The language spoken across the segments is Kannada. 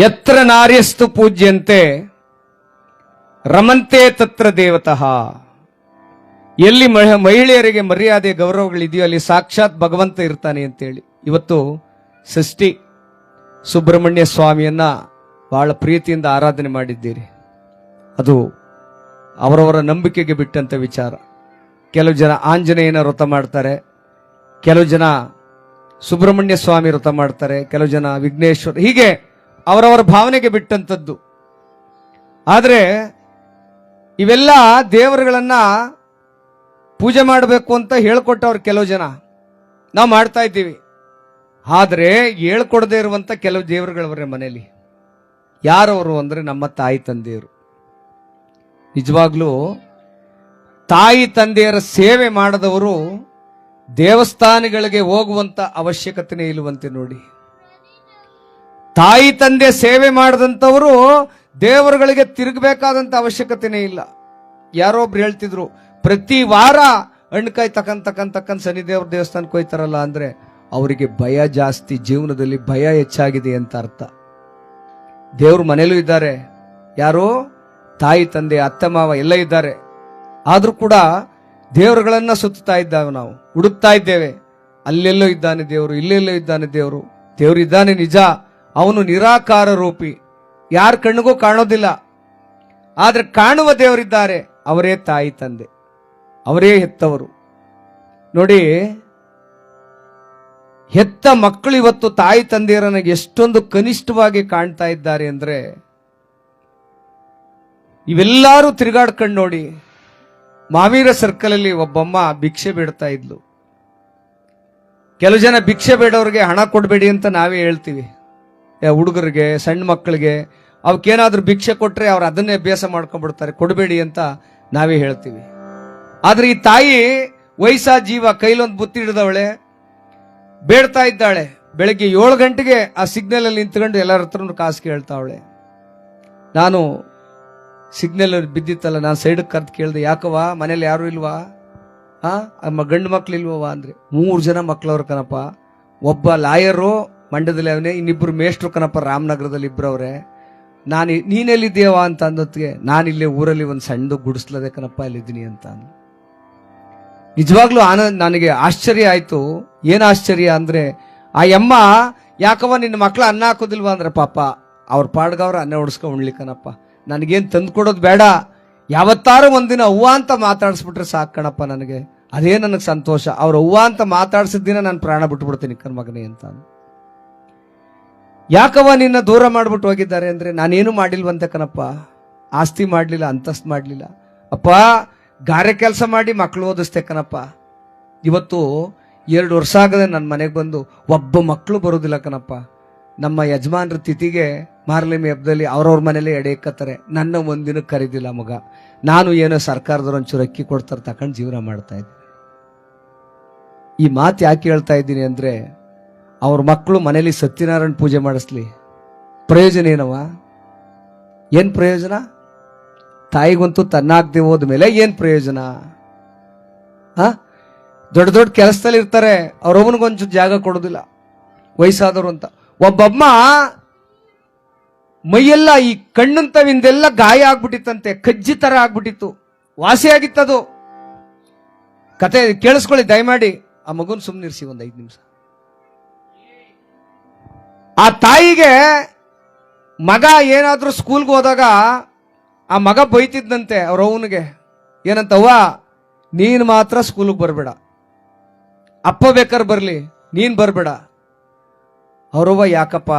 ಯತ್ರ ನಾರ್ಯಸ್ತು ಪೂಜ್ಯಂತೆ ರಮಂತೆ ತತ್ರ ದೇವತಃ. ಎಲ್ಲಿ ಮಹ- ಮಹಿಳೆಯರಿಗೆ ಮರ್ಯಾದೆ, ಗೌರವಗಳಿದೆಯೋ ಅಲ್ಲಿ ಸಾಕ್ಷಾತ್ ಭಗವಂತ ಇರ್ತಾನೆ ಅಂತೇಳಿ. ಇವತ್ತು ಷಷ್ಠಿ ಸುಬ್ರಹ್ಮಣ್ಯ ಸ್ವಾಮಿಯನ್ನ ಬಹಳ ಪ್ರೀತಿಯಿಂದ ಆರಾಧನೆ ಮಾಡಿದ್ದೀರಿ. ಅದು ಅವರವರ ನಂಬಿಕೆಗೆ ಬಿಟ್ಟಂತ ವಿಚಾರ. ಕೆಲವು ಜನ ಆಂಜನೇಯನ ವ್ರತ ಮಾಡ್ತಾರೆ, ಕೆಲವು ಜನ ಸುಬ್ರಹ್ಮಣ್ಯ ಸ್ವಾಮಿ ವ್ರತ ಮಾಡ್ತಾರೆ, ಕೆಲವು ಜನ ವಿಘ್ನೇಶ್ವರ, ಹೀಗೆ ಅವರವರ ಭಾವನೆಗೆ ಬಿಟ್ಟಂಥದ್ದು. ಆದರೆ ಇವೆಲ್ಲ ದೇವರುಗಳನ್ನ ಪೂಜೆ ಮಾಡಬೇಕು ಅಂತ ಹೇಳ್ಕೊಟ್ಟವ್ರು ಕೆಲವು ಜನ. ನಾವು ಮಾಡ್ತಾ ಇದ್ದೀವಿ. ಆದರೆ ಹೇಳ್ಕೊಡದೇ ಇರುವಂಥ ಕೆಲವು ದೇವರುಗಳವರೇ ಮನೆಯಲ್ಲಿ ಯಾರವರು ಅಂದರೆ ನಮ್ಮ ತಾಯಿ ತಂದೆಯರು. ನಿಜವಾಗ್ಲೂ ತಾಯಿ ತಂದೆಯರ ಸೇವೆ ಮಾಡದವರು ದೇವಸ್ಥಾನಗಳಿಗೆ ಹೋಗುವಂಥ ಅವಶ್ಯಕತೆನೇ ಇಲ್ಲವಂತೆ ನೋಡಿ. ತಾಯಿ ತಂದೆ ಸೇವೆ ಮಾಡಿದಂಥವರು ದೇವರುಗಳಿಗೆ ತಿರುಗಬೇಕಾದಂಥ ಅವಶ್ಯಕತೆನೇ ಇಲ್ಲ. ಯಾರೋ ಒಬ್ರು ಹೇಳ್ತಿದ್ರು, ಪ್ರತಿ ವಾರ ತಕನ್ ತಕನ್ ಶನಿ ದೇವ್ರ ದೇವಸ್ಥಾನಕ್ಕೆ ಹೋಯ್ತಾರಲ್ಲ ಅಂದ್ರೆ ಅವರಿಗೆ ಭಯ ಜಾಸ್ತಿ, ಜೀವನದಲ್ಲಿ ಭಯ ಹೆಚ್ಚಾಗಿದೆ ಅಂತ ಅರ್ಥ. ದೇವ್ರ ಮನೇಲೂ ಇದ್ದಾರೆ. ಯಾರು? ತಾಯಿ, ತಂದೆ, ಅತ್ತ ಮಾವ ಎಲ್ಲ ಇದ್ದಾರೆ. ಆದರೂ ಕೂಡ ದೇವರುಗಳನ್ನು ಸುತ್ತಾ ಇದ್ದಾವೆ ನಾವು. ಹುಡುಕ್ತಾ ಇದ್ದೇವೆ. ಅಲ್ಲೆಲ್ಲೋ ಇದ್ದಾನೆ ದೇವರು, ಇಲ್ಲೆಲ್ಲೋ ಇದ್ದಾನೆ ದೇವರು. ದೇವರು ಇದ್ದಾನೆ ನಿಜ. ಅವನು ನಿರಾಕಾರ ರೂಪಿ. ಯಾರ ಕಣ್ಣಿಗೂ ಕಾಣೋದಿಲ್ಲ. ಆದ್ರೆ ಕಾಣುವ ದೇವರಿದ್ದಾರೆ. ಅವರೇ ತಾಯಿ ತಂದೆ. ಅವರೇ ಹೆತ್ತವರು. ನೋಡಿ, ಹೆತ್ತ ಮಕ್ಕಳು ಇವತ್ತು ತಾಯಿ ತಂದೆಯರನ್ನ ಎಷ್ಟೊಂದು ಕನಿಷ್ಠವಾಗಿ ಕಾಣ್ತಾ ಇದ್ದಾರೆ ಅಂದ್ರೆ, ಇವೆಲ್ಲರೂ ತಿರುಗಾಡ್ಕೊಂಡು ನೋಡಿ, ಮಾವೀರ ಸರ್ಕಲ್ ಅಲ್ಲಿ ಒಬ್ಬಮ್ಮ ಭಿಕ್ಷೆ ಬೇಡ್ತಾ ಇದ್ಲು. ಕೆಲವು ಜನ ಭಿಕ್ಷೆ ಬೇಡವ್ರಿಗೆ ಹಣ ಕೊಡಬೇಡಿ ಅಂತ ನಾವೇ ಹೇಳ್ತೀವಿ. ಹುಡುಗರಿಗೆ, ಸಣ್ಣ ಮಕ್ಕಳಿಗೆ, ಅವಕ್ಕೇನಾದ್ರೂ ಭಿಕ್ಷೆ ಕೊಟ್ಟರೆ ಅವ್ರು ಅದನ್ನೇ ಅಭ್ಯಾಸ ಮಾಡ್ಕೊಂಡ್ಬಿಡ್ತಾರೆ, ಕೊಡಬೇಡಿ ಅಂತ ನಾವೇ ಹೇಳ್ತೀವಿ. ಆದ್ರೆ ಈ ತಾಯಿ ವಯಸ್ಸಾ ಜೀವ, ಕೈಲೊಂದು ಬುತ್ತಿ ಹಿಡಿದವಳೆ, ಬೇಡ್ತಾ ಇದ್ದಾಳೆ. ಬೆಳಗ್ಗೆ ಏಳು ಗಂಟೆಗೆ ಆ ಸಿಗ್ನಲಲ್ಲಿ ನಿಂತ್ಕೊಂಡು ಎಲ್ಲರ ಹತ್ರನೂ ಕಾಸು ಕೇಳ್ತಾವಳೆ. ನಾನು ಸಿಗ್ನಲ್ ಅಲ್ಲಿ ಬಿದ್ದಿತ್ತಲ್ಲ, ನಾನು ಸೈಡಿಗೆ ಕರೆದು ಕೇಳಿದೆ, ಯಾಕವ್ವ? ಮನೇಲಿ ಯಾರು ಇಲ್ವಾ? ಅಮ್ಮ ಗಂಡು ಮಕ್ಳು ಇಲ್ವವ ಅಂದ್ರೆ, ಮೂರು ಜನ ಮಕ್ಳವ್ರ ಕನಪ್ಪ ಒಬ್ಬ ಲಾಯರು ಮಂಡ್ಯದಲ್ಲಿ ಅವನೇ ಇನ್ನಿಬ್ರು ಮೇಷ್ಟ್ರು ಕಣಪ್ಪ ರಾಮನಗರದಲ್ಲಿ ಇಬ್ರವ್ರೆ. ನಾನು ನೀನೆಲ್ಲಿದ್ದೀಯವ ಅಂತ ಅಂದೊತ್ತಿಗೆ, ನಾನು ಇಲ್ಲೇ ಊರಲ್ಲಿ ಒಂದು ಸಣ್ಣದು ಗುಡಿಸ್ಲದೆ ಕಣಪ್ಪ ಅಲ್ಲಿದ್ದೀನಿ ಅಂತ. ನಿಜವಾಗ್ಲೂ ಆನಂದ್ ನನಗೆ ಆಶ್ಚರ್ಯ ಆಯಿತು. ಏನು ಆಶ್ಚರ್ಯ ಅಂದ್ರೆ, ಆ ಯಮ್ಮ, ಯಾಕವ್ವ ನಿನ್ನ ಮಕ್ಕಳು ಅನ್ನ ಹಾಕೋದಿಲ್ವಾ ಅಂದ್ರೆ ಪಾಪ, ಅವ್ರ ಪಾಡ್ಗವ್ರ ಅನ್ನ ಉಡಿಸ್ಕೊ ಉಣ್ಲಿಕ್ಕನಪ್ಪ ನನಗೇನು ತಂದು ಕೊಡೋದು ಬೇಡ. ಯಾವತ್ತಾರು ಒಂದಿನ ಅವ್ವ ಅಂತ ಮಾತಾಡಿಸ್ಬಿಟ್ರೆ ಸಾಕು ಕಣಪ್ಪ ನನಗೆ. ಅದೇ ನನಗೆ ಸಂತೋಷ. ಅವ್ರ ಅವ್ವ ಅಂತ ಮಾತಾಡ್ಸಿದ ನಾನು ಪ್ರಾಣ ಬಿಟ್ಬಿಡ್ತೀನಿ ಕನ್ ಮಗನೇ ಅಂತ ಯಾಕವ್ವ ನಿನ್ನ ದೂರ ಮಾಡ್ಬಿಟ್ಟು ಹೋಗಿದ್ದಾರೆ ಅಂದ್ರೆ ನಾನೇನು ಮಾಡಿಲ್ವಂತೆ ಕಣಪ್ಪ? ಆಸ್ತಿ ಮಾಡಲಿಲ್ಲ, ಅಂತಸ್ತು ಮಾಡಲಿಲ್ಲ. ಅಪ್ಪ, ಗಾರೆ ಕೆಲಸ ಮಾಡಿ ಮಕ್ಕಳು ಓದಿಸ್ತೆ ಕಣಪ್ಪ. ಇವತ್ತು ಎರಡು ವರ್ಷ ಆಗದೆ ನನ್ನ ಮನೆಗೆ ಬಂದು ಒಬ್ಬ ಮಕ್ಕಳು ಬರೋದಿಲ್ಲ ಕಣಪ್ಪ. ನಮ್ಮ ಯಜಮಾನ್ರ ತಿಥಿಗೆ ಮಾರ್ಲಿಮಿ ಹಬ್ಬದಲ್ಲಿ ಅವ್ರವ್ರ ಮನೇಲಿ ಎಡೆ ಇಕ್ಕತ್ತಾರೆ ನನ್ನ ಒಂದಿನ ಕರೀದಿಲ್ಲ ಮಗ. ನಾನು ಏನೋ ಸರ್ಕಾರದವ್ರು ಒಂಚೂರು ಅಕ್ಕಿ ಕೊಡ್ತಾರೆ, ತಕೊಂಡು ಜೀವನ ಮಾಡ್ತಾ ಇದ್ದೀನಿ. ಈ ಮಾತು ಯಾಕೆ ಹೇಳ್ತಾ ಇದ್ದೀನಿ ಅಂದ್ರೆ ಅವ್ರ ಮಕ್ಕಳು ಮನೇಲಿ ಸತ್ಯನಾರಾಯಣ ಪೂಜೆ ಮಾಡಿಸ್ಲಿ. ಪ್ರಯೋಜನ ಏನವ ಏನು ಪ್ರಯೋಜನ? ತಾಯಿಗಂತೂ ತನ್ನಾಗ್ದೆ ಹೋದ್ಮೇಲೆ ಏನು ಪ್ರಯೋಜನ? ಆ ದೊಡ್ಡ ದೊಡ್ಡ ಕೆಲಸದಲ್ಲಿ ಇರ್ತಾರೆ ಅವ್ರೊಬ್ಬನಿಗೊಂಚೂರು ಜಾಗ ಕೊಡೋದಿಲ್ಲ. ವಯಸ್ಸಾದವರು ಅಂತ. ಒಬ್ಬಮ್ಮ ಮೈಯೆಲ್ಲ ಈ ಕಣ್ಣಂತವಿಂದೆಲ್ಲ ಗಾಯ ಆಗ್ಬಿಟ್ಟಿತ್ತಂತೆ, ಕಜ್ಜಿ ತರ ಆಗ್ಬಿಟ್ಟಿತ್ತು. ವಾಸಿ ಆಗಿತ್ತದು. ಕತೆ ಕೇಳಿಸ್ಕೊಳ್ಳಿ, ದಯಮಾಡಿ. ಆ ಮಗುನ್ ಸುಮ್ಮನಿರಿಸಿ ಒಂದು ಐದು ನಿಮಿಷ. ಆ ತಾಯಿಗೆ ಮಗ ಏನಾದರೂ ಸ್ಕೂಲ್ಗೆ ಹೋದಾಗ ಆ ಮಗ ಬೈತಿದ್ದಂತೆ ಅವ್ರ ಅವನಿಗೆ, ಏನಂತವ್ವ, ನೀನು ಮಾತ್ರ ಸ್ಕೂಲಿಗೆ ಬರಬೇಡ. ಅಪ್ಪ ಬೇಕಾದ್ರೆ ಬರಲಿ, ನೀನು ಬರಬೇಡ. ಅವರವ್ವ, ಯಾಕಪ್ಪ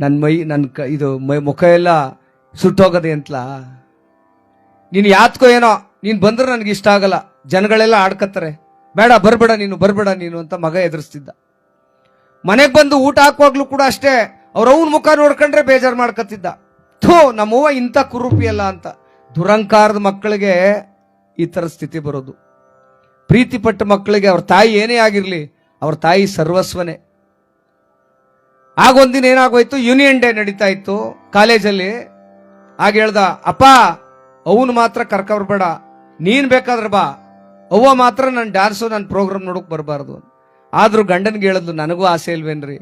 ನನ್ನ ಮೈ ನನ್ನ ಕ, ಇದು ಮೈ, ಮುಖ ಎಲ್ಲ ಸುಟ್ಟೋಗದೆ ಅಂತಲ? ನೀನು ಯಾತ್ಕೋ ಏನೋ, ನೀನು ಬಂದ್ರೆ ನನಗೆ ಇಷ್ಟ ಆಗಲ್ಲ. ಜನಗಳೆಲ್ಲ ಆಡ್ಕತ್ತಾರೆ. ಬೇಡ, ಬರಬೇಡ ನೀನು ಬರಬೇಡ ನೀನು ಅಂತ ಮಗ ಎದುರಿಸ್ತಿದ್ದ. ಮನೆಗೆ ಬಂದು ಊಟ ಹಾಕುವಾಗ್ಲೂ ಕೂಡ ಅಷ್ಟೇ ಅವ್ರವ್ನ ಮುಖ ನೋಡ್ಕೊಂಡ್ರೆ ಬೇಜಾರು ಮಾಡ್ಕತ್ತಿದ್ದ. ಥೋ, ನಮ್ಮವ್ವ ಇಂಥ ಕುರೂಪಿ ಅಲ್ಲ ಅಂತ. ದುರಂಕಾರದ ಮಕ್ಕಳಿಗೆ ಈ ಥರ ಸ್ಥಿತಿ ಬರೋದು. ಪ್ರೀತಿಪಟ್ಟ ಮಕ್ಕಳಿಗೆ ಅವ್ರ ತಾಯಿ ಏನೇ ಆಗಿರಲಿ, ಅವ್ರ ತಾಯಿ ಸರ್ವಸ್ವನೇ. ಆಗೊಂದಿನ ಏನಾಗೋಯ್ತು, ಯೂನಿಯನ್ ಡೇ ನಡೀತಾ ಇತ್ತು. ಕಾಲೇಜಲ್ಲಿ ಆಗ ಹೇಳ್ದ, ಅಪ್ಪ, ಅವನು ಮಾತ್ರ ಕರ್ಕೊಬರ್ಬೇಡ. ನೀನ್ ಬೇಕಾದ್ರೆ ಬಾ. ಅವ್ವ ಮಾತ್ರ ನನ್ನ ಡ್ಯಾನ್ಸು ನನ್ನ ಪ್ರೋಗ್ರಾಮ್ ನೋಡಕ್ ಬರಬಾರ್ದು ಆದ್ರೂ ಗಂಡನಿಗೆ ಹೇಳಿದ್ಲು ನನಗೂ ಆಸೆ ಇಲ್ವೇನ್ರಿ?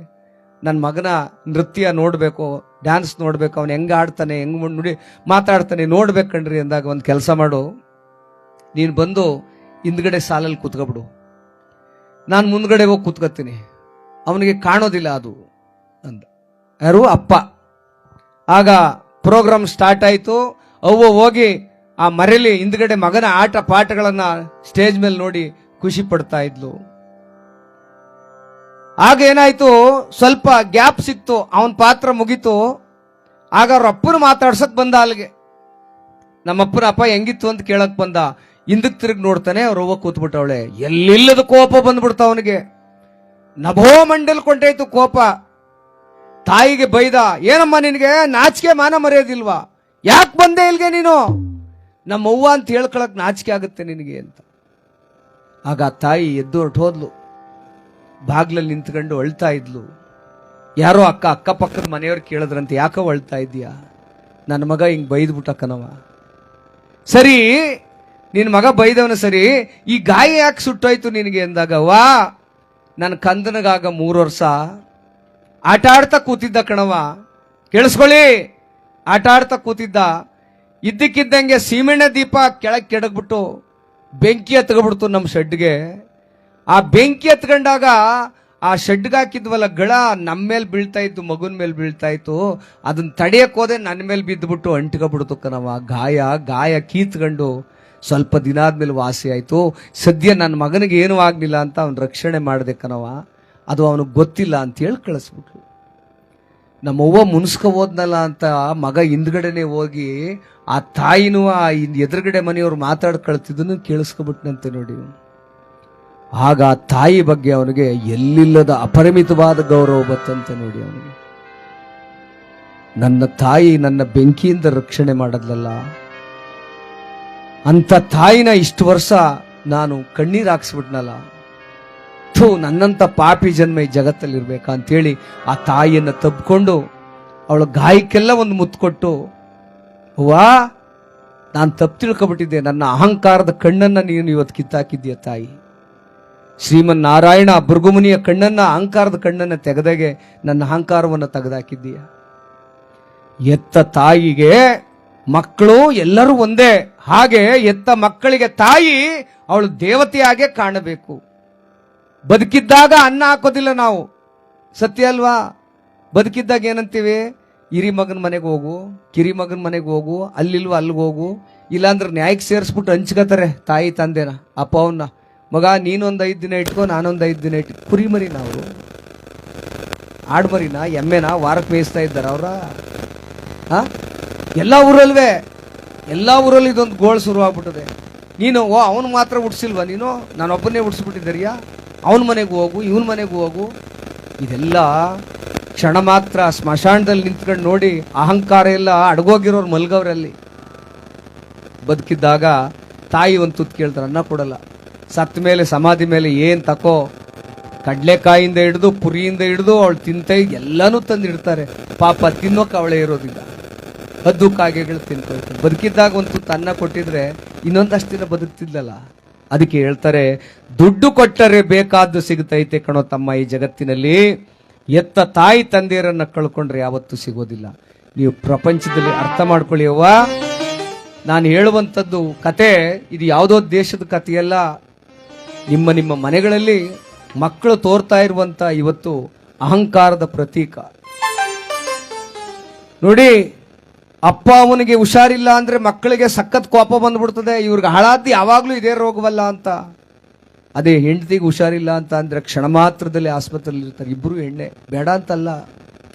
ನನ್ನ ಮಗನ ನೃತ್ಯ ನೋಡಬೇಕು ಡ್ಯಾನ್ಸ್ ನೋಡಬೇಕು, ಅವನು ಹೆಂಗೆ ಆಡ್ತಾನೆ, ಹೆಂಗೆ ನುಡಿ, ಮಾತಾಡ್ತಾನೆ, ನೋಡ್ಬೇಕು ಕಣ್ರಿ ಅಂದಾಗ ಒಂದು ಕೆಲಸ ಮಾಡು. ನೀನು ಬಂದು ಹಿಂದ್ಗಡೆ ಸಾಲಲ್ಲಿ ಕೂತ್ಕೊಬಿಡು. ನಾನು ಮುಂದ್ಗಡೆ ಹೋಗಿ ಕೂತ್ಕೊತೀನಿ. ಅವನಿಗೆ ಕಾಣೋದಿಲ್ಲ ಅದು, ಅಂದ. ಯಾರು? ಅಪ್ಪ. ಆಗ ಪ್ರೋಗ್ರಾಮ್ ಸ್ಟಾರ್ಟ್ ಆಯಿತು. ಅವ್ವ ಹೋಗಿ ಆ ಮರೆಯಲ್ಲಿ ಹಿಂದ್ಗಡೆ ಮಗನ ಆಟ ಪಾಠಗಳನ್ನು ಸ್ಟೇಜ್ ಮೇಲೆ ನೋಡಿ ಖುಷಿ ಪಡ್ತಾ ಇದ್ಲು. ಆಗ ಏನಾಯ್ತು? ಸ್ವಲ್ಪ ಗ್ಯಾಪ್ ಸಿಕ್ತು. ಅವನ ಪಾತ್ರ ಮುಗೀತು. ಆಗ ಅವ್ರ ಅಪ್ಪನ ಮಾತಾಡ್ಸಕ್ ಬಂದ ಅಲ್ಲಿಗೆ. ನಮ್ಮಪ್ಪನ ಅಪ್ಪ ಹೆಂಗಿತ್ತು ಅಂತ ಕೇಳಕ್ ಬಂದ. ಹಿಂದಕ್ ತಿರುಗಿ ನೋಡ್ತಾನೆ ಅವ್ರ ಅವ್ವ ಕೂತ್ಬಿಟ್ಟವಳೆ. ಎಲ್ಲಿಲ್ಲದ ಕೋಪ ಬಂದ್ಬಿಡ್ತ ಅವನಿಗೆ. ನಭೋ ಮಂಡಲ್ ಕೊಂಡೈತು ಕೋಪ. ತಾಯಿಗೆ ಬೈದ, ಏನಮ್ಮ ನಿನಗೆ? ನಾಚಿಕೆ ಮಾನ ಮರೆಯೋದಿಲ್ವಾ? ಯಾಕೆ ಬಂದೆ ಇಲ್ಗೆ ನೀನು? ನಮ್ಮವ್ವ ಅಂತ ಹೇಳ್ಕೊಳಕ್ ನಾಚಿಕೆ ಆಗುತ್ತೆ ನಿನಗೆ ಅಂತ. ಆಗ ತಾಯಿ ಎದ್ದು ಹೊರಟು ಹೋದ್ಲು. ಬಾಗ್ಲಲ್ಲಿ ನಿಂತ್ಕೊಂಡು ಅಳ್ತಾ ಇದ್ಲು. ಯಾರೋ ಅಕ್ಕ ಅಕ್ಕಪಕ್ಕದ ಮನೆಯವ್ರು ಕೇಳಿದ್ರಂತೆ, ಯಾಕೋ ಅಳ್ತಾ ಇದೀಯಾ ನನ್ನ ಮಗ ಹಿಂಗೆ ಬೈದ್ಬಿಟ್ಟ ಕನವ ಸರಿ ನಿನ್ನ ಮಗ ಬೈದವನ ಸರಿ, ಈ ಗಾಯ ಯಾಕೆ ಸುಟ್ಟೋಯ್ತು ನಿನಗೆ ಅಂದಾಗ, ವಾ ನನ್ನ ಕಂದನಗಾಗ ಮೂರು ವರ್ಷ. ಆಟ ಆಡ್ತಾ ಕೂತಿದ್ದ ಕಣವ ಕೇಳಿಸ್ಕೊಳ್ಳಿ, ಆಟ ಆಡ್ತಾ ಕೂತಿದ್ದ. ಇದ್ದಕ್ಕಿದ್ದಂಗೆ ಸೀಮೆಣ್ಣೆ ದೀಪ ಕೆಳಗೆ ಕೆಡಗ್ಬಿಟ್ಟು ಬೆಂಕಿ ಹತ್ಕೊಬಿಡ್ತು ನಮ್ಮ ಶೆಡ್ಗೆ. ಆ ಬೆಂಕಿ ಎತ್ಕೊಂಡಾಗ ಆ ಶೆಡ್ಗೆ ಹಾಕಿದ್ವಲ್ಲ ಗಳ ನಮ್ಮ ಮೇಲೆ ಬೀಳ್ತಾ ಇತ್ತು, ಮಗುನ ಮೇಲೆ ಬೀಳ್ತಾ ಇತ್ತು. ಅದನ್ನ ತಡೆಯಕ್ಕೆ ಹೋದೆ ನನ್ನ ಮೇಲೆ ಬಿದ್ದುಬಿಟ್ಟು ಅಂಟ್ಕೊಬಿಡ್ತು ಕಣವ ಗಾಯ ಗಾಯ ಕೀತ್ಕೊಂಡು ಸ್ವಲ್ಪ ದಿನ ಆದ್ಮೇಲೆ ವಾಸಿ ಆಯಿತು. ಸದ್ಯ ನನ್ನ ಮಗನಿಗೆ ಏನೂ ಆಗಲಿಲ್ಲ ಅಂತ ಅವನ ರಕ್ಷಣೆ ಮಾಡಿದೆ ಕಣವ ಅದು ಅವನಿಗೆ ಗೊತ್ತಿಲ್ಲ ಅಂತ ಹೇಳಿ ಕಳಿಸ್ಬಿಟ್ರು ನಮ್ಮವ್ವ ಮುನ್ಸ್ಕ ಹೋದ್ನಲ್ಲ ಅಂತ ಮಗ ಹಿಂದ್ಗಡೆನೆ ಹೋಗಿ ಆ ತಾಯಿನೂ ಆ ಎದುರುಗಡೆ ಮನೆಯವ್ರು ಮಾತಾಡ್ಕೊಳ್ತಿದ್ದನ್ನು ಕೇಳಿಸ್ಕೊಬಿಟ್ನಂತೆ ನೋಡಿ ಆಗ ತಾಯಿ ಬಗ್ಗೆ ಅವನಿಗೆ ಎಲ್ಲಿಲ್ಲದ ಅಪರಿಮಿತವಾದ ಗೌರವ ಬತ್ತಂತೆ ನೋಡಿ ಅವನಿಗೆ. ನನ್ನ ತಾಯಿ ನನ್ನ ಬೆಂಕಿಯಿಂದ ರಕ್ಷಣೆ ಮಾಡದ್ಲಲ್ಲ? ಅಂತ ತಾಯಿನ ಇಷ್ಟು ವರ್ಷ ನಾನು ಕಣ್ಣೀರು ಹಾಕ್ಸ್ಬಿಟ್ನಲ್ಲ? ಥೂ, ನನ್ನಂಥ ಪಾಪಿ ಜನ್ಮ ಈ ಜಗತ್ತಲ್ಲಿ ಇರ್ಬೇಕಾ ಅಂತೇಳಿ ಆ ತಾಯಿಯನ್ನು ತಬ್ಕೊಂಡು ಅವಳ ಗಾಯಕ್ಕೆಲ್ಲ ಒಂದು ಮುತ್ಕೊಟ್ಟು ವಾ ನಾನು ತಪ್ಪು ತಿಳ್ಕೊಬಿಟ್ಟಿದ್ದೆ, ನನ್ನ ಅಹಂಕಾರದ ಕಣ್ಣನ್ನು ನೀನು ಇವತ್ತು ಕಿತ್ತಾಕಿದ್ದೀಯ ತಾಯಿ. ಶ್ರೀಮನ್ ನಾರಾಯಣ ಭೃಗುಮುನಿಯ ಕಣ್ಣನ್ನ, ಅಹಂಕಾರದ ಕಣ್ಣನ್ನ ತೆಗೆದಾಗೆ ನನ್ನ ಅಹಂಕಾರವನ್ನು ತೆಗೆದಾಕಿದ್ದೀಯ? ಎತ್ತ ತಾಯಿಗೆ ಮಕ್ಕಳು ಎಲ್ಲರೂ ಒಂದೇ. ಹಾಗೆ ಎತ್ತ ಮಕ್ಕಳಿಗೆ ತಾಯಿ ಅವಳು ದೇವತೆಯಾಗೆ ಕಾಣಬೇಕು. ಬದುಕಿದ್ದಾಗ ಅನ್ನ ಹಾಕೋದಿಲ್ಲ ನಾವು. ಸತ್ಯ ಅಲ್ವಾ? ಬದುಕಿದ್ದಾಗ ಏನಂತೀವಿ? ಹಿರಿ ಮಗನ ಮನೆಗೆ ಹೋಗು, ಕಿರಿ ಮಗನ ಮನೆಗೆ ಹೋಗು, ಅಲ್ಲಿಲ್ವ ಅಲ್ಲಿಗೆ ಹೋಗು? ಇಲ್ಲಾಂದ್ರೆ ನ್ಯಾಯಕ್ಕೆ ಸೇರಿಸ್ಬಿಟ್ಟು ಹಂಚ್ಕೋತಾರೆ ತಾಯಿ, ತಂದೆನ, ಅಪ್ಪ ಅವನ್ನ ಮಗ, ನೀನೊಂದು ಐದು ದಿನ ಇಟ್ಕೋ, ನಾನೊಂದು ಐದು ದಿನ ಇಟ್ಕೊ. ಕುರಿ ಮರಿನ ಅವರು ಆಡ್ಮರಿನ, ಎಮ್ಮೆನ ವಾರಕ್ಕೆ ಮೇಯಿಸ್ತಾ ಇದ್ದಾರೆ ಅವರ. ಹಾ? ಎಲ್ಲ ಊರಲ್ವೇ? ಎಲ್ಲ ಊರಲ್ಲಿ ಇದೊಂದು ಗೋಳು ಶುರುವಾಗ್ಬಿಟ್ಟದೆ ನೀನು, ಓ, ಅವನು ಮಾತ್ರ ಉಡ್ಸಿಲ್ವಾ ನೀನು? ನಾನು ಒಬ್ಬನೇ ಉಡ್ಸ್ಬಿಟ್ಟಿದ್ದೀರಿಯಾ? ಅವನ ಮನೆಗೆ ಹೋಗು, ಇವನ ಮನೆಗೆ ಹೋಗು. ಇದೆಲ್ಲ ಕ್ಷಣ ಮಾತ್ರ ಸ್ಮಶಾನದಲ್ಲಿ ನಿಂತ್ಕೊಂಡು ನೋಡಿ ಅಹಂಕಾರ ಎಲ್ಲ ಅಡಗೋಗಿರೋರು ಮಲ್ಗವ್ರಲ್ಲಿ. ಬದುಕಿದ್ದಾಗ ತಾಯಿ ಒಂದು ತುತ್ತು ಕೇಳ್ತಾರೆ, ಅನ್ನ ಕೊಡಲ್ಲ. ಸತ್ತ ಮೇಲೆ, ಸಮಾಧಿ ಮೇಲೆ ಏನು ತಕೋ, ಕಡಲೆಕಾಯಿಂದ ಹಿಡಿದು, ಪುರಿಯಿಂದ ಹಿಡಿದು, ಅವಳು ತಿಂತೆ, ಎಲ್ಲಾನು ತಂದಿಡ್ತಾರೆ. ಪಾಪ ತಿನ್ನೋಕೆ ಅವಳೇ ಇರೋದಿಲ್ಲ. ಹದ್ದು ಕಾಗೆಗಳು ತಿನ್ಕೊಳ್ತಾರೆ ಬದುಕಿದ್ದಾಗ ಒಂದು ತನ್ನ ಕೊಟ್ಟಿದ್ರೆ ಇನ್ನೊಂದಷ್ಟು ದಿನ ಬದುಕ್ತಿದ್ಲಲ್ಲ? ಅದಕ್ಕೆ ಹೇಳ್ತಾರೆ, ದುಡ್ಡು ಕೊಟ್ಟರೆ ಬೇಕಾದ್ದು ಸಿಗುತ್ತೈತೆ ಕಣೋ ತಮ್ಮ ಈ ಜಗತ್ತಿನಲ್ಲಿ. ಎತ್ತ ತಾಯಿ ತಂದೆಯರನ್ನು ಕಳ್ಕೊಂಡ್ರೆ ಯಾವತ್ತೂ ಸಿಗೋದಿಲ್ಲ. ನೀವು ಪ್ರಪಂಚದಲ್ಲಿ ಅರ್ಥ ಮಾಡ್ಕೊಳ್ಳಿಯವ್ವ ನಾನು ಹೇಳುವಂಥದ್ದು ಕತೆ, ಇದು ಯಾವುದೋ ದೇಶದ ಕಥೆಯಲ್ಲ ನಿಮ್ಮ ನಿಮ್ಮ ಮನೆಗಳಲ್ಲಿ ಮಕ್ಕಳು ತೋರ್ತಾ ಇರುವಂತ ಇವತ್ತು ಅಹಂಕಾರದ ಪ್ರತೀಕ. ನೋಡಿ, ಅಪ್ಪ ಅವನಿಗೆ ಹುಷಾರಿಲ್ಲ ಅಂದ್ರೆ ಮಕ್ಕಳಿಗೆ ಸಖತ್ ಕೋಪ ಬಂದ್ಬಿಡ್ತದೆ. ಇವ್ರಿಗೆ ಹಾಳಾದಿ ಯಾವಾಗ್ಲೂ ಇದೇ ರೋಗವಲ್ಲ ಅಂತ. ಅದೇ ಹೆಂಡತಿಗೆ ಹುಷಾರಿಲ್ಲ ಅಂತ ಅಂದ್ರೆ ಕ್ಷಣ ಮಾತ್ರದಲ್ಲಿ ಆಸ್ಪತ್ರೆಯಲ್ಲಿ ಇರ್ತಾರೆ. ಇಬ್ರು ಹೆಣ್ಣೆ. ಬೇಡ ಅಂತಲ್ಲ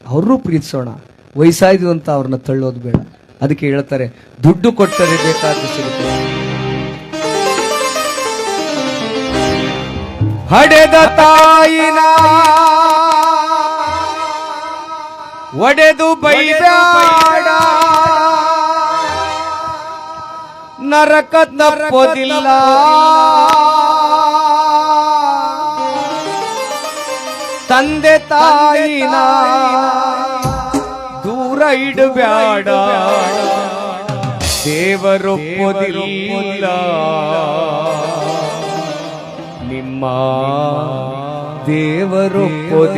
ಅವರು ಪ್ರೀತಿಸೋಣ. ವಯಸ್ಸಾಯ್ದು ಅಂತ ಅವ್ರನ್ನ ತಳ್ಳೋದು ಬೇಡ. ಅದಕ್ಕೆ ಹೇಳ್ತಾರೆ, ದುಡ್ಡು ಕೊಟ್ಟರೆ ಬೇಕಾದ ಸಿಗುತ್ತೆ. ಹಡೆದ ತಾಯಿನ ಒಡೆದು ಬೈದಾಡ ನರಕ ತಪ್ಪೋದಿಲ್ಲ ತಂದೆ ತಾಯಿನ ದೂರ ಇಡಬ್ಯಾಡ. ದೇವರೊಪ್ಪೋದಿಲ್ಲ ನಿಮ್ಮ ದೇವರೊಪ್ಪೊದಿಲ್ಲ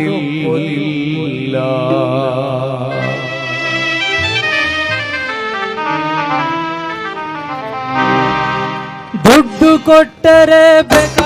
ದುಡ್ಡು ಕೊಟ್ಟರೆ ಬೆಕ್ಕ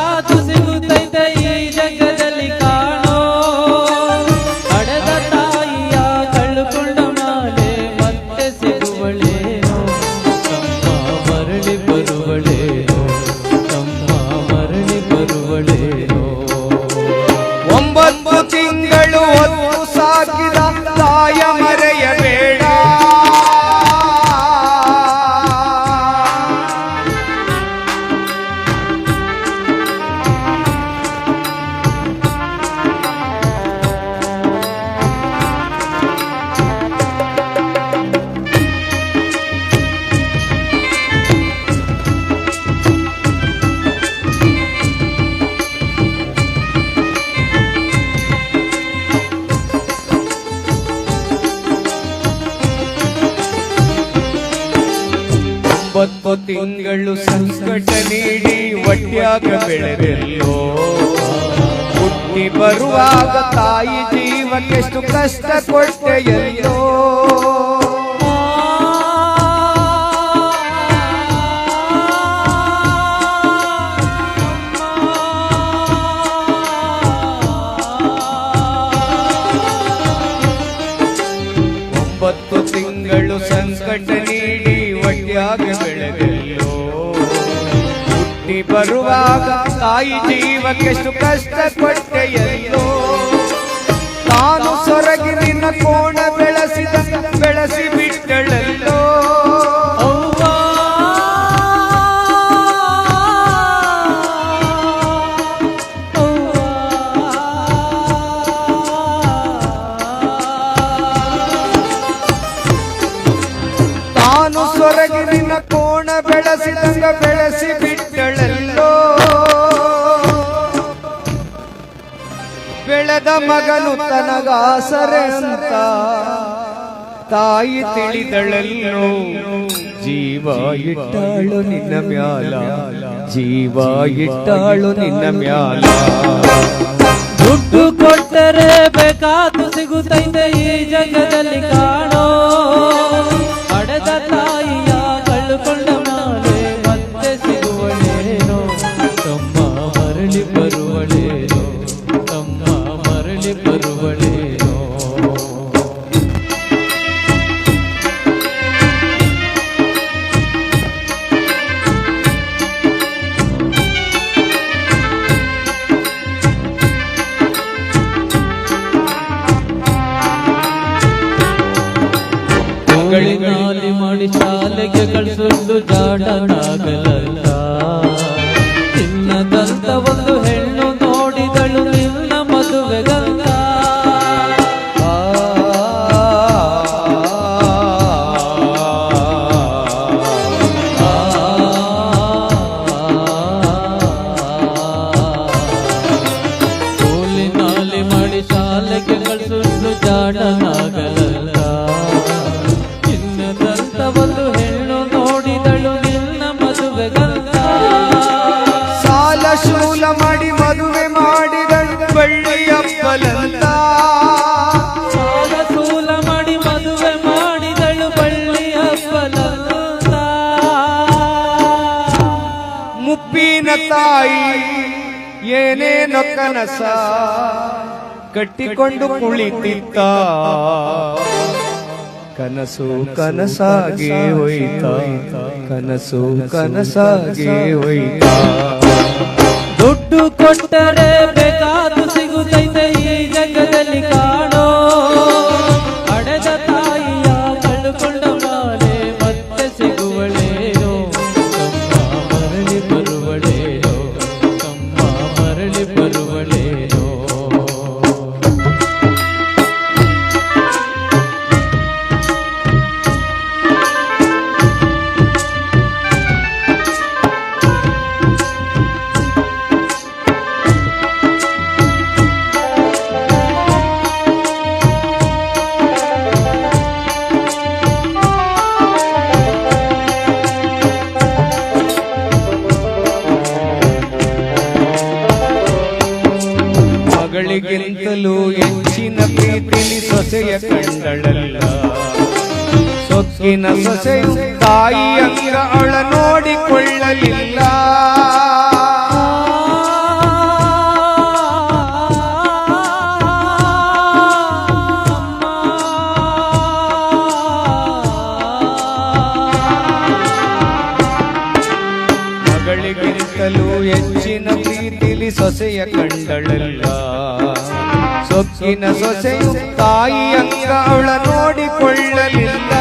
ತಿಂಗಳು ಸಂಕಟ ನೀಡಿ ಒಟ್ಯಾಗ ಬೆಳೆದೆಲ್ಲೋ. ಹುಟ್ಟಿ ಬರುವಾಗ ತಾಯಿ ಜೀವಕ್ಕೆಷ್ಟು ಕಷ್ಟ ಕೊಟ್ಟೆಯಲ್ಲೋ ಬರುವಾಗ ತಾಯಿ ಜೀವಕ್ಕೆಷ್ಟು ಕಷ್ಟ ಕೊಟ್ಟೆಯಲ್ಲೋ ತಾನು ಸೊರಗಿ ನಿನ್ನ ಕೋಣ ಬೆಳೆಸಿದ ಬೆಳೆಸಿ ಬಿಟ್ಟಳಲ್ಲೋ. ತಾನು ಸೊರಗಿ ನಿನ್ನ ಕೋಣ ಬೆಳೆಸಿದಂಗ ಬೆಳೆಸಿ ಬೆಳೆದ ಮಗನು ತನಗಾಸರೆ ಅಂತ ತಾಯಿ ತಿಳಿದಳಲ್ಲೋ, ಜೀವ ಇಟ್ಟಾಳು ನಿನ್ನ ಮ್ಯಾಲ. ಜೀವ ಇಟ್ಟಾಳು ನಿನ್ನ ಮ್ಯಾಲ. ದುಡ್ಡು ಕೊಟ್ಟರೆ ಬೇಕಾದ ಸಿಗುತ್ತೈತೆ ಈ ಜಗದಲ್ಲಿ ಕಾಣೋ. ಚಿನ್ನದಂತ ತಾಯಿ ಏನೇನೋ ಕನಸ ಕಟ್ಟಿಕೊಂಡು ಕುಳಿತಿದ್ದ ಕನಸು ಕನಸಾಗೆ ಹೋಯ್ತ. ಕನಸು ಕನಸಾಗೆ ಹೋಯ್ತ. ದುಡ್ಡು ಕೊಟ್ಟರೆ ಬೇಕಾದು ಹೆಚ್ಚಿನ ಸೊಸೆಯ ಕಂಡಳಲ್ಲ ಸೊಕ್ಕಿನ ಸೊಸೆಯು ತಾಯಿ ಅಂಗ ಅಳ ನೋಡಿಕೊಳ್ಳಲಿಲ್ಲ. ಮಗಳಿಗಿಂತಲೂ ಹೆಚ್ಚಿನ ಪ್ರೀತಿಲಿ ಸೊಸೆಯ ಕಂಡಳಲ್ಲ. ಸೊಕ್ಕಿನ ಸೊಸೆಯು ತಾಯಿ ಅಂಗ ಅವಳ ನೋಡಿಕೊಳ್ಳಲಿಲ್ಲ.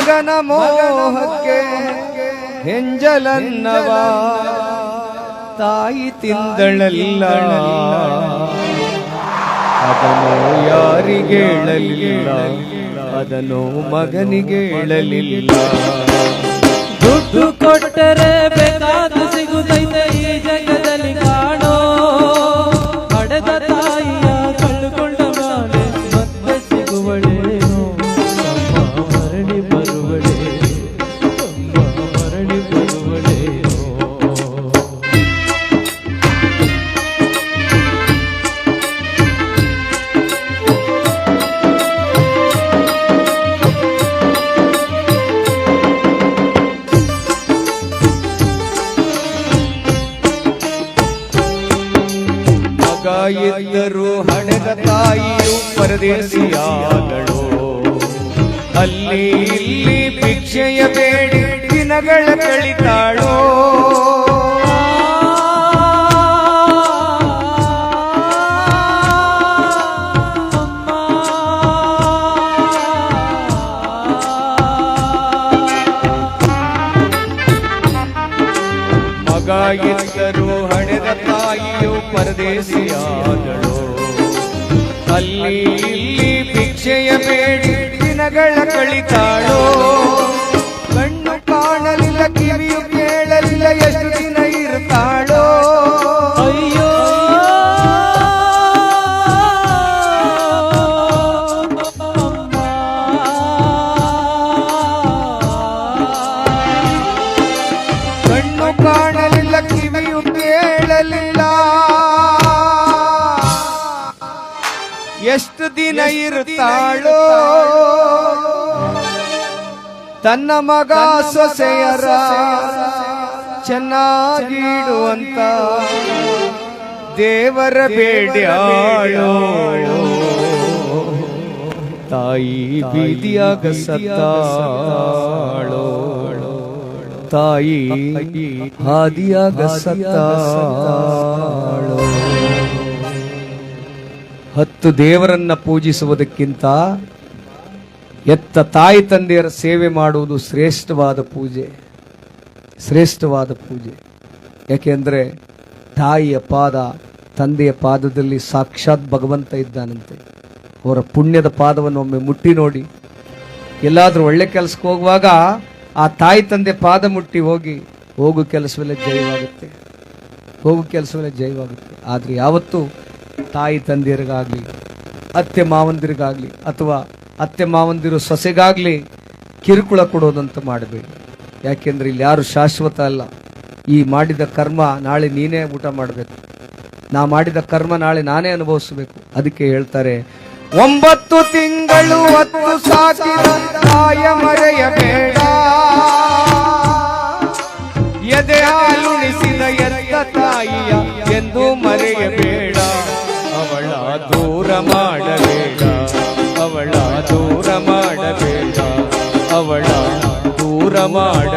ಮಗನ ಮೋಹಕ್ಕೆ ಹೆಂಜಲನ್ನವ ತಾಯಿ ತಿಂದಳಲ್ಲ. ಅದನ್ನು ಯಾರಿಗೆ ಹೇಳಲಿಲ್ಲ? ಅದನ್ನು ಮಗನಿಗೆ ಹೇಳಲಿಲ್ಲ. ದುಡ್ಡು ಕೊಟ್ಟರೆ ಬೇಕಾದು ತಾಯಿಯು ಪರದೇಶಿಯಾದಳು ಅಲ್ಲಿ ಇಲ್ಲಿ ಭಿಕ್ಷೆಯ ಬೇಡಿ ದಿನಗಳ ಕಳಿತಾಳೋ. ಭಿಕ್ಷೆಯ ಬೇಡಿ ದಿನಗಳ ಕಳಿತಾಳೋ. ಕಣ್ಣು ಕಾಣಲಿಲ್ಲ ಕಿವಿಯು ಕೇಳಲಿಲ್ಲ ಎಷ್ಟು ದಿನ ತನ್ನ ಮಗ ಸೊಸೆಯರ ಚೆನ್ನಾಗಿಡುವಂತ ದೇವರ ಬೇಡ್ಯಾಳೋ ತಾಯಿ ಬೀದಿಯಾಗ ಸತ್ತಾಳೋ. ತಾಯಿ ಹಾದಿಯಾಗ ಸತ್ತಾಳೋ. ಹತ್ತು ದೇವರನ್ನ ಪೂಜಿಸುವುದಕ್ಕಿಂತ ಎತ್ತ ತಾಯಿ ತಂದೆಯರ ಸೇವೆ ಮಾಡುವುದು ಶ್ರೇಷ್ಠವಾದ ಪೂಜೆ. ಶ್ರೇಷ್ಠವಾದ ಪೂಜೆ. ಯಾಕೆಂದರೆ ತಾಯಿಯ ಪಾದ ತಂದೆಯ ಪಾದದಲ್ಲಿ ಸಾಕ್ಷಾತ್ ಭಗವಂತ ಇದ್ದಾನಂತೆ. ಅವರ ಪುಣ್ಯದ ಪಾದವನ್ನು ಒಮ್ಮೆ ಮುಟ್ಟಿ ನೋಡಿ. ಎಲ್ಲಾದರೂ ಒಳ್ಳೆ ಕೆಲಸಕ್ಕೆ ಹೋಗುವಾಗ ಆ ತಾಯಿ ತಂದೆ ಪಾದ ಮುಟ್ಟಿ ಹೋಗಿ, ಹೋಗು ಕೆಲಸವೆಲ್ಲ ಜಯವಾಗುತ್ತೆ. ಹೋಗು ಕೆಲಸವೆಲ್ಲ ಜಯವಾಗುತ್ತೆ. ಆದರೆ ಯಾವತ್ತೂ ತಾಯಿ ತಂದೆಯರಿಗಾಗಲಿ, ಅತ್ತೆ ಮಾವಂದಿರಿಗಾಗಲಿ ಅಥವಾ ಅತ್ತೆ ಮಾವಂದಿರು ಸೊಸೆಗಾಗಲಿ ಕಿರುಕುಳ ಕೊಡೋದಂತ ಮಾಡಬೇಡಿ. ಯಾಕೆಂದ್ರೆ ಇಲ್ಲಿ ಯಾರು ಶಾಶ್ವತ ಅಲ್ಲ. ಈ ಮಾಡಿದ ಕರ್ಮ ನಾಳೆ ನೀನೇ ಊಟ ಮಾಡಬೇಕು. ನಾ ಮಾಡಿದ ಕರ್ಮ ನಾಳೆ ನಾನೇ ಅನುಭವಿಸಬೇಕು. ಅದಕ್ಕೆ ಹೇಳ್ತಾರೆ, ಒಂಬತ್ತು ತಿಂಗಳು ಹೊತ್ತು ಸಾಕಿದ ಮರೆಯಬೇಡ ಎದೆ ಹಾಲುಣಿಸಿದ ತಾಯಿಯ ಎಂದು ಮರೆಯಬೇಡ ಅವಳ ದೂರ ಮಾಡಬೇಡ. ದೂರ